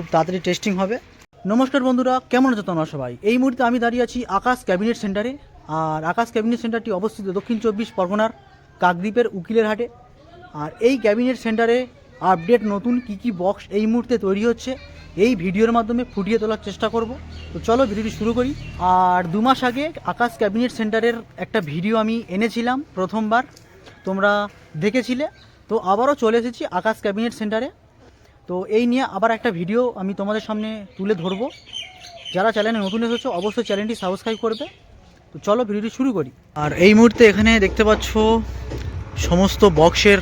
খুব তাড়াতাড়ি টেস্টিং হবে। নমস্কার বন্ধুরা, কেমন আছো তোমরা সবাই? এই মুহূর্তে আমি দাঁড়িয়ে আছি আকাশ ক্যাবিনেট সেন্টারে। আর আকাশ ক্যাবিনেট সেন্টারটি অবস্থিত দক্ষিণ চব্বিশ পরগনার কাকদ্বীপের উকিলের হাটে। আর এই ক্যাবিনেট সেন্টারে আপডেট নতুন কি কি বক্স এই মুহূর্তে তৈরি হচ্ছে, এই ভিডিওর মাধ্যমে ফুটিয়ে তোলার চেষ্টা করব। তো চলো ভিডিওটি শুরু করি। আর দু মাস আগে আকাশ ক্যাবিনেট সেন্টারের একটা ভিডিও আমি এনেছিলাম প্রথমবার, তোমরা দেখেছিলে। তো আবারও চলে এসেছি আকাশ ক্যাবিনেট সেন্টারে। তো এই নিয়ে আবার একটা ভিডিও আমি তোমাদের সামনে তুলে ধরবো। যারা চ্যানেলে নতুন এসেছ, অবশ্যই চ্যানেলটি সাবস্ক্রাইব করবে। তো চলো ভিডিওটি শুরু করি। আর এই মুহূর্তে এখানে দেখতে পাচ্ছ সমস্ত বক্সের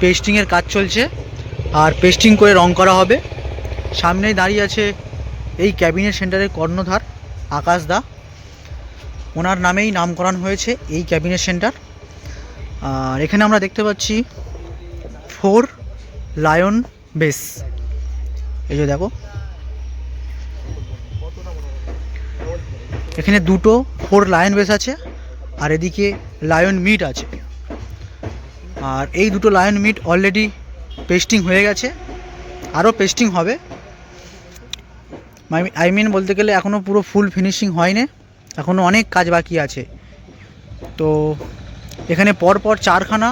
পেস্টিংয়ের কাজ চলছে। আর পেস্টিং করে রং করা হবে। সামনেই দাঁড়িয়ে আছে এই ক্যাবিনেট সেন্টারের কর্ণধার, আকাশ দা। ওনার নামেই নামকরণ হয়েছে এই ক্যাবিনেট সেন্টার আর এখানে আমরা দেখতে পাচ্ছি ফোর লায়ন বেস এই যে দেখো। এখানে দুটো ফোর লায়ন বেস আছে, আর এদিকে লায়ন মিট আছে। আর এই দুটো লায়ন মিট অলরেডি পেস্টিং হয়ে গেছে আরও পেস্টিং হবে। আই মিন বলতে গেলে এখনও পুরো ফুল ফিনিশিং হয়নি এখনও অনেক কাজ বাকি আছে। তো এখানে পরপর চারখানা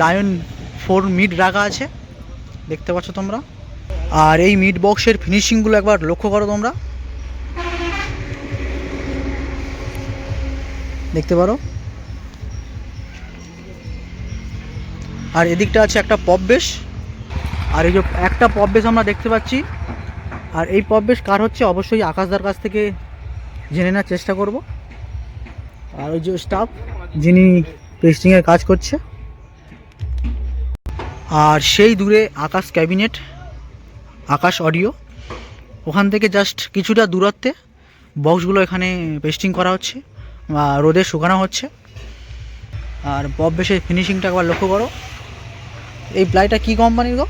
লায়ন ফোর মিট রাখা আছে। দেখতে পাচ্ছ তোমরা? আর এই মিট বক্সের ফিনিশিংগুলো একবার লক্ষ্য করো তোমরা। দেখতে পারো? আর এদিকটা আছে একটা পপ বেশ। আর এই যে একটা পপ বেশ আমরা দেখতে পাচ্ছি। আর এই পপ বেশ কার হচ্ছে? অবশ্যই আকাশদার কাছ থেকে জেনে নেওয়ার চেষ্টা করব। আর ওই যে স্টাফ যিনি পেস্টিংয়ের কাজ করছে আর সেই দূরে আকাশ ক্যাবিনেট, আকাশ অডিও। ওখান থেকে জাস্ট কিছুটা দূরত্বে বক্সগুলো এখানে পেস্টিং করা হচ্ছে, বা রোদে শুকানো হচ্ছে। আর বব বেশের ফিনিশিংটা একবার লক্ষ্য করো। এই প্লাইটা কি কোম্পানির গো?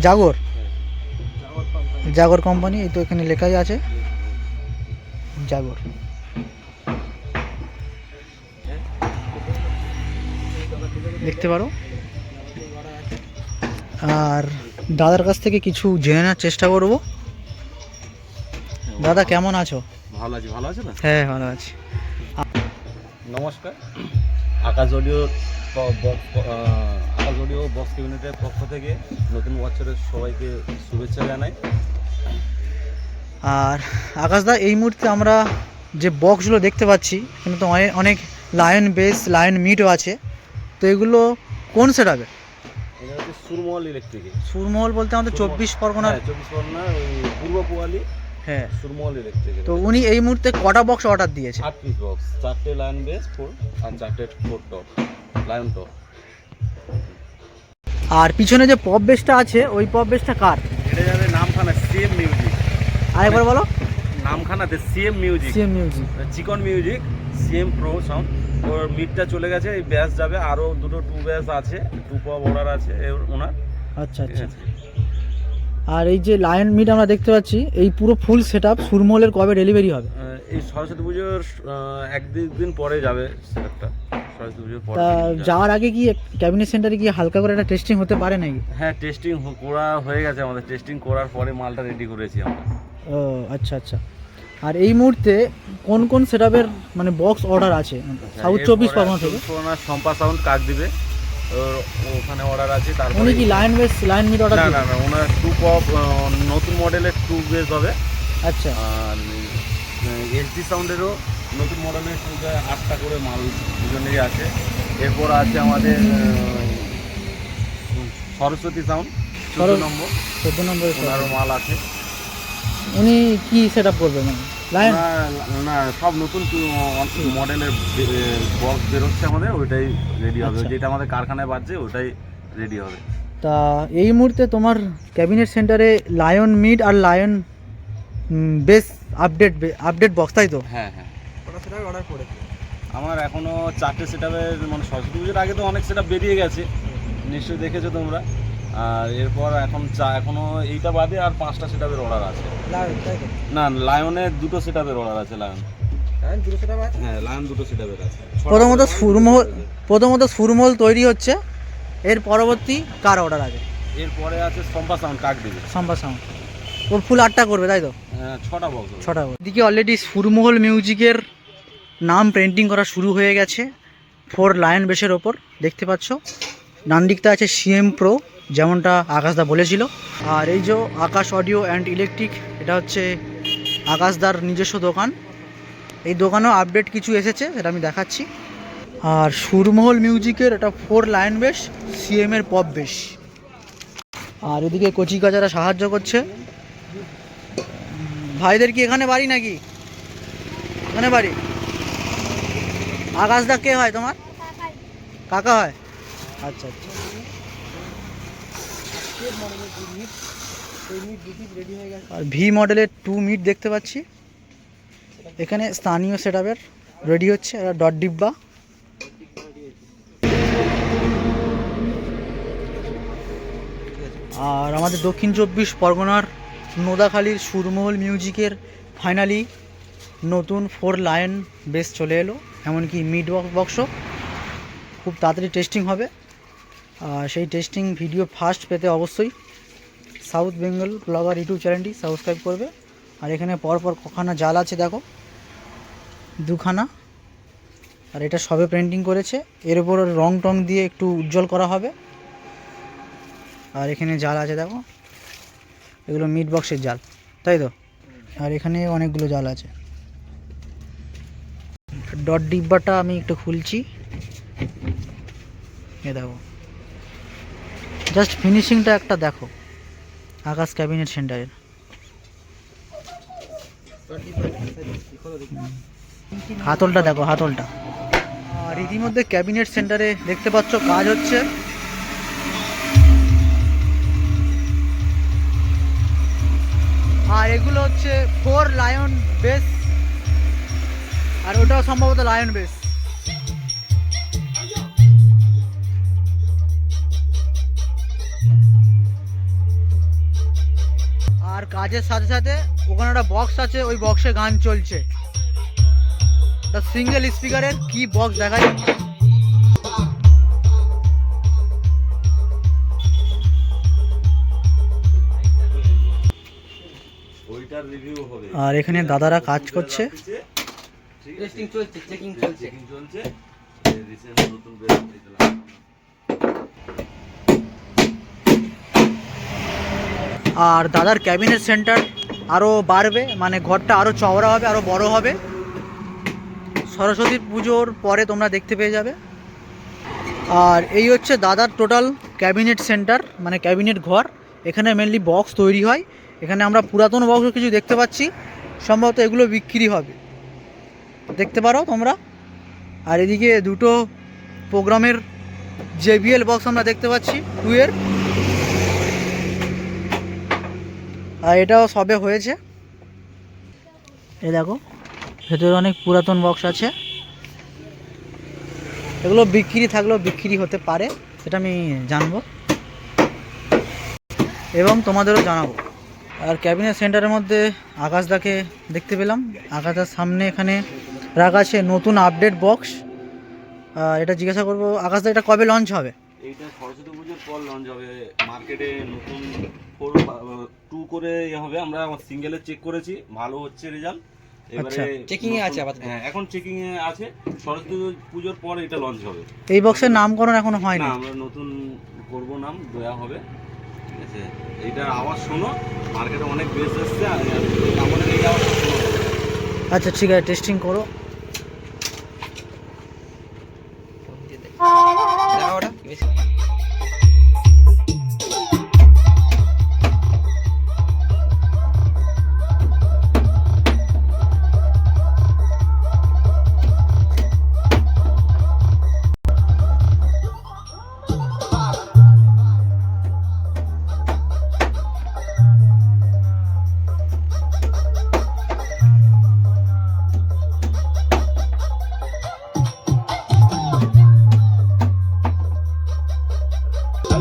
জাগর। জাগর কোম্পানি এই তো এখানে লেখাই আছে। জাগর। দেখতে পারো। আর দাদার কাছ থেকে কিছু জেনে নেওয়ার চেষ্টা করব। দাদা কেমন আছো? ভালো আছি ভালো আছো না? হ্যাঁ ভালো আছি। নমস্কার। Akash audio Akash audio box ক্যাবিনেটের পক্ষ থেকে নতুন বছরের সবাইকে শুভেচ্ছা জানাই। আর আকাশদা এই মুহূর্তে আমরা যে বক্সগুলো দেখতে পাচ্ছি এখানে তো অনেক অনেক লায়ন বেস লায়ন মিটও আছে। তো এগুলো কোন সেটাবে এটা হচ্ছে সুরমহল ইলেকট্রিকে সুরমহল বলতে আমাদের চব্বিশ পরগনার হ্যাঁ চব্বিশ পরগনা ওই পূর্ব পোয়ালি হ্যাঁ। সুরমহল ইলেকট্রিকে তো উনি এই মুহূর্তে কটা বক্স অর্ডার দিয়েছে? আট পিস বক্স চারটে লাইন বেস ফোর আর চারটে ফোর টপ লায়ন টপ আর পিছনে যে পপ বেসটা আছে ওই পপ বেসটা কার? এটা যাবে নামখানা সিএম মিউজিক আরেকবার বলো। নামখানাতে সিএম মিউজিক সিএম মিউজিক চিকন মিউজিক সিএম প্রো সাউন্ড ওর মিটটা চলে গেছে এই ব্যাস যাবে। আরও দুটো টু ব্যাস আছে টু পপ অর্ডার আছে ওনার। আচ্ছা আচ্ছা। আর এই যে লায়ন মিট আমরা দেখতে পাচ্ছি এই পুরো ফুল সেট আপ সুরমহলের কবে ডেলিভারি হবে? এই সরস্বতী পুজোর এক দিন পরে যাবে সেটআপটা তা যাওয়ার আগে কি ক্যাবিনেট সেন্টারে কি হালকা করে একটা টেস্টিং হতে পারে নাকি? হ্যাঁ টেস্টিং করা হয়ে গেছে আমাদের। টেস্টিং করার পরে মালটা রেডি করেছি আমরা। ও আচ্ছা আচ্ছা। আর এই মুহূর্তে কোন কোন সেটআপের মানে বক্স অর্ডার আছে? সাউথ চব্বিশ পরগনা থেকে। সম্পা সাউন্ড কাক দিবে। ওখানে অর্ডার আছে তারপরে উনি কি line bass line mid order না না না ওনার টু পপ নতুন মডেলের টু বেস হবে। আচ্ছা। আর এসডি সাউন্ডেরও নতুন মডেলের শুরুতে আটটা করে মাল দুজনেরই আছে। এরপর আছে আমাদের সরস্বতী সাউন্ড চোদ্দ নম্বর। চোদ্দ নম্বর ওনারও মাল আছে। উনি কি সেট আপ করবে মানে? লাইন না সব নতুন মডেলের বক্স বেরোচ্ছে আমাদের ওইটাই রেডি হবে। আচ্ছা। যেটা আমাদের কারখানায় বাজছে ওটাই রেডি হবে। তা এই মুহূর্তে তোমার ক্যাবিনেট সেন্টারে লায়ন মিট আর line bass update update box তাই তো? হ্যাঁ হ্যাঁ। আমার এখনও চারটে সেটাপের মানে সরস্বতী পুজোর আগে তো অনেক সেটা বেরিয়ে গেছে। নিশ্চয়ই দেখেছ তোমরা। আর এরপর এখন চা এখনও এইটা বাদে আর পাঁচটা সেটাপের অর্ডার আছে। না লায়নের দুটো সেটাপের অর্ডার আছে লায়ন হ্যাঁ লায়ন দুটো সেটাপের আছে। প্রথমত সুরমহল প্রথমত সুরমহল তৈরি হচ্ছে। এর পরবর্তী কার অর্ডার আছে এরপরে আছে সম্পা সাউন্ড কাক দিবে? সম্বা সাউন্ড ওর ফুল আটটা করবে তাই তো? ছটা বক্স ছটা করে। এদিকে অলরেডি সুরমহল মিউজিকের নাম পেন্টিং করা শুরু হয়ে গেছে। ফোর লায়ন বেসের ওপর দেখতে পাচ্ছ। ডান দিকটা আছে সিএম প্রো যেমনটা আকাশদা বলেছিল। আর এই যে আকাশ অডিও অ্যান্ড ইলেকট্রিক এটা হচ্ছে আকাশদার নিজস্ব দোকান। এই দোকানেও আপডেট কিছু এসেছে সেটা আমি দেখাচ্ছি। আর সুরমহল মিউজিকের এটা ফোর লায়ন বেশ সিএম এর পপ বেশ। আর এদিকে কচিকাচারা সাহায্য করছে। ভাইদের কি এখানে বাড়ি নাকি? এখানে বাড়ি? আকাশদা কে হয় তোমার? কাকা হয়? আচ্ছা আচ্ছা। আর ভি মডেলের টু মিট দেখতে পাচ্ছি। এখানে স্থানীয় সেট রেডি হচ্ছে এটা ডট ডিব্বা। আর আমাদের দক্ষিণ চব্বিশ পরগনার নোদাখালীর সুরমহল মিউজিকের ফাইনালি নতুন ফোর লায়ন বেস চলে এলো। এমনকি মিড বক্সও খুব তাড়াতাড়ি টেস্টিং হবে। আর সেই টেস্টিং ভিডিও ফার্স্ট পেতে অবশ্যই সাউথ বেঙ্গল ব্লগার ইউটিউব চ্যানেলটি সাবস্ক্রাইব করবে। আর এখানে পরপর কখানা জাল আছে, দেখো। দুখানা। আর এটা সবে পেন্টিং করেছে। এর উপর রং টং দিয়ে একটু উজ্জ্বল করা হবে। আর এখানে জাল আছে, দেখো। এগুলো মিট বক্সের জাল, তাই তো? আর এখানে অনেকগুলো জাল আছে। ডট ডিব্বাটা আমি একটু খুলছি। এ দেখো। জাস্ট ফিনিশিংটা একটা দেখো। আকাশ ক্যাবিনেট সেন্টারের। হাতলটা দেখো, হাতলটা। আর ইতিমধ্যে ক্যাবিনেট সেন্টারে দেখতে পাচ্ছ কাজ হচ্ছে। আর এগুলো হচ্ছে ফোর লায়ন বেস আর ওটাও সম্ভবত লায়ন বেস আর কাজের সাথে সাথে ওখানে একটা বক্স আছে ওই বক্সে গান চলছে। তা সিঙ্গেল স্পিকারের কি বক্স দেখা যাচ্ছে ওইটার রিভিউ হবে। আর এখানে দাদারা কাজ করছে। টেস্টিং চলছে চেকিং চলছে। চেকিং চলছে রিসেন্ট নতুন বের আর দাদার ক্যাবিনেট সেন্টার আরও বাড়বে মানে ঘরটা আরও চওড়া হবে আরও বড় হবে। সরস্বতী পুজোর পরে তোমরা দেখতে পেয়ে যাবে। আর এই হচ্ছে দাদার টোটাল ক্যাবিনেট সেন্টার মানে ক্যাবিনেট ঘর। এখানে মেনলি বক্স তৈরি হয়। এখানে আমরা পুরাতন বক্সও কিছু দেখতে পাচ্ছি। সম্ভবত এগুলো বিক্রি হবে। দেখতে পারো তোমরা? আর এদিকে দুটো প্রোগ্রামের জেবিএল বক্স আমরা দেখতে পাচ্ছি টুয়ের আর এটাও সবে হয়েছে। এ দেখো ভেতরে অনেক পুরাতন বক্স আছে। এগুলো বিক্রি থাকলেও বিক্রি হতে পারে সেটা আমি জানব। এবং তোমাদেরও জানাব। আর ক্যাবিনেট সেন্টারের মধ্যে আকাশদাকে দেখতে পেলাম। আকাশদার সামনে এখানে রাখা আছে নতুন আপডেট বক্স এটা জিজ্ঞাসা করব আকাশদা এটা কবে লঞ্চ হবে? এইটা সরস্বতী পুজোর পর লঞ্চ হবে। মার্কেটে নতুন ফোর টু করে ইয়ে হবে। আমরা সিঙ্গেলে চেক করেছি। ভালো হচ্ছে রেজাল্ট আচ্ছা। এ আছে আপাতত। হ্যাঁ এখন চেকিং এ আছে। সরস্বতী পুজোর পর এটা লঞ্চ হবে। এই বক্সের নামকরণ এখনও না আমরা নতুন করব নাম হবে। ঠিক আছে? আওয়াজ শোনো। মার্কেটে অনেক বেস এসছে আর আমাদের এই আওয়াজ আচ্ছা ঠিক আছে টেস্টিং করো। বেশি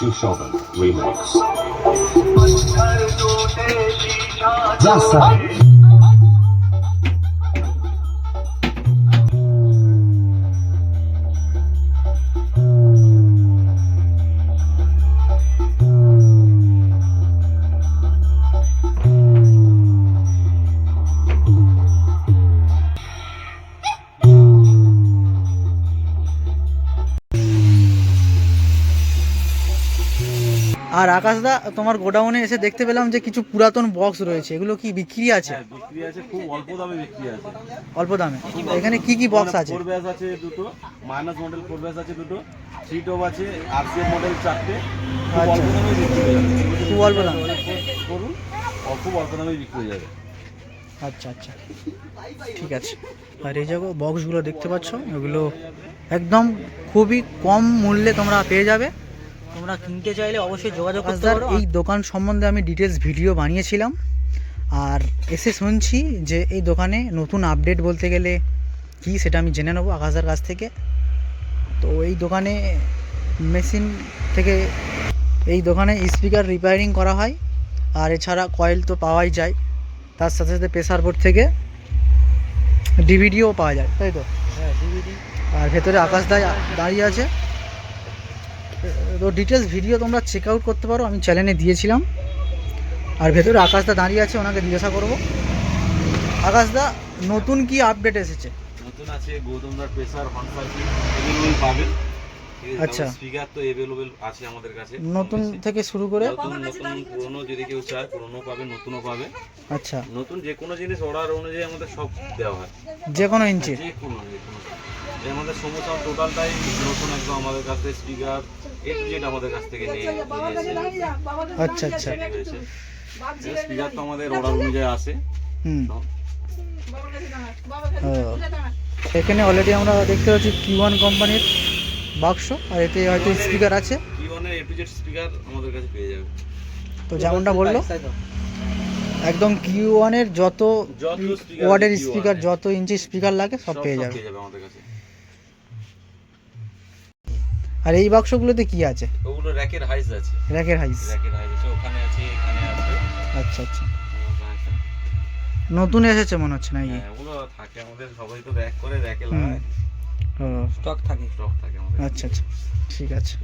Shishoban Remix. আর আকাশদা তোমার গোডাউনে এসে দেখতে পেলাম যে কিছু পুরাতন বক্স রয়েছে। এগুলো কি বিক্রি আছে? হ্যাঁ বিক্রি আছে খুব অল্প দামে বিক্রি আছে। অল্প দামে? এখানে কি কি বক্স আছে? ফোর ব্যাস আছে দুটো মাইনাস মডেল ফোর ব্যাস আছে দুটো থ্রি টপ আছে মডেল চারটে খুব অল্প আচ্ছা। দামে বিক্রি হয়ে যাবে। খুব অল্প দামে। করুন খুব অল্প দামে বিক্রি হয়ে যাবে। আচ্ছা আচ্ছা। ঠিক আছে। আর এই জায়গা বক্সগুলো দেখতে পাচ্ছ এগুলো একদম খুবই কম মূল্যে তোমরা পেয়ে যাবে। তোমরা কিনতে চাইলে অবশ্যই যোগাযোগ করতে পারো। এই দোকান সম্বন্ধে আমি ডিটেলস ভিডিও বানিয়েছিলাম। আর এসে শুনছি যে এই দোকানে নতুন আপডেট বলতে গেলে কি সেটা আমি জেনে নেব আকাশদার কাছ থেকে। তো এই দোকানে মেশিন থেকে এই দোকানে স্পিকার রিপেয়ারিং করা হয়। আর এছাড়া কয়েল তো পাওয়াই যায়। তার সাথে সাথে প্রেসার বোর্ড থেকে ডিভিডিও পাওয়া যায় তাই তো? হ্যাঁ ডিভিডি আর ভেতরে আকাশ দায় দাঁড়িয়ে আছে। তো ডিটেলস ভিডিও তোমরা চেক আউট করতে পারো, আমি চ্যানেলে দিয়েছিলাম। আর ভেতরে আকাশদা দাঁড়িয়ে আছে, ওনাকে জিজ্ঞাসা করব। আকাশদা, নতুন কি আপডেট এসেছে? নতুন আছে গৌতমদার প্রেসার হর্ন পাবেন। আচ্ছা। স্পিকার তো এভেলেবল আছে আমাদের কাছে নতুন থেকে শুরু করে? নতুন পুরনো যদি কেউ চায় পুরনো পাবে নতুনও পাবে। আচ্ছা। নতুন যে কোনো জিনিস অর্ডার অনুযায়ী আমাদের সব দেওয়া হয়। যে কোনো ইঞ্চি? যে কোনো যে কোনো। আমাদের সমস্যা টোটালটাই নতুন একদম আমাদের কাছ থেকে স্পিকার এ টু জেড আমাদের কাছ থেকে নিয়ে আচ্ছা আচ্ছা। স্পিকার তো আমাদের অর্ডার অনুযায়ী আসে হুম। এখানে অলরেডি আমরা দেখতে পাচ্ছি কিউ ওয়ান কোম্পানির বাক্স আর এতে হয়তো স্পিকার আছে। কি এ টু জেড স্পিকার আমাদের কাছে পেয়ে যাবে। তো যেমনটা বলল একদম কিউ ওয়ানের যত যত ওয়ার্ডের স্পিকার যত ইঞ্চি স্পিকার লাগে সব পেয়ে যাবে। আমাদের কাছে। আর এই বাক্সগুলোতে কি আছে? ওগুলো র্যাকের হাইস আছে। র্যাকের হাইস র্যাকের হাইস আছে। ওখানে আছে এখানে আছে। আচ্ছা আচ্ছা। নতুন এসেছে মনে হচ্ছে নাকি? হ্যাঁ ওগুলো থাকে আমাদের সবাই তো র্যাক করে র্যাকে লাগায়। স্টক থাকে। স্টক থাকে আচ্ছা আচ্ছা। ঠিক আছে।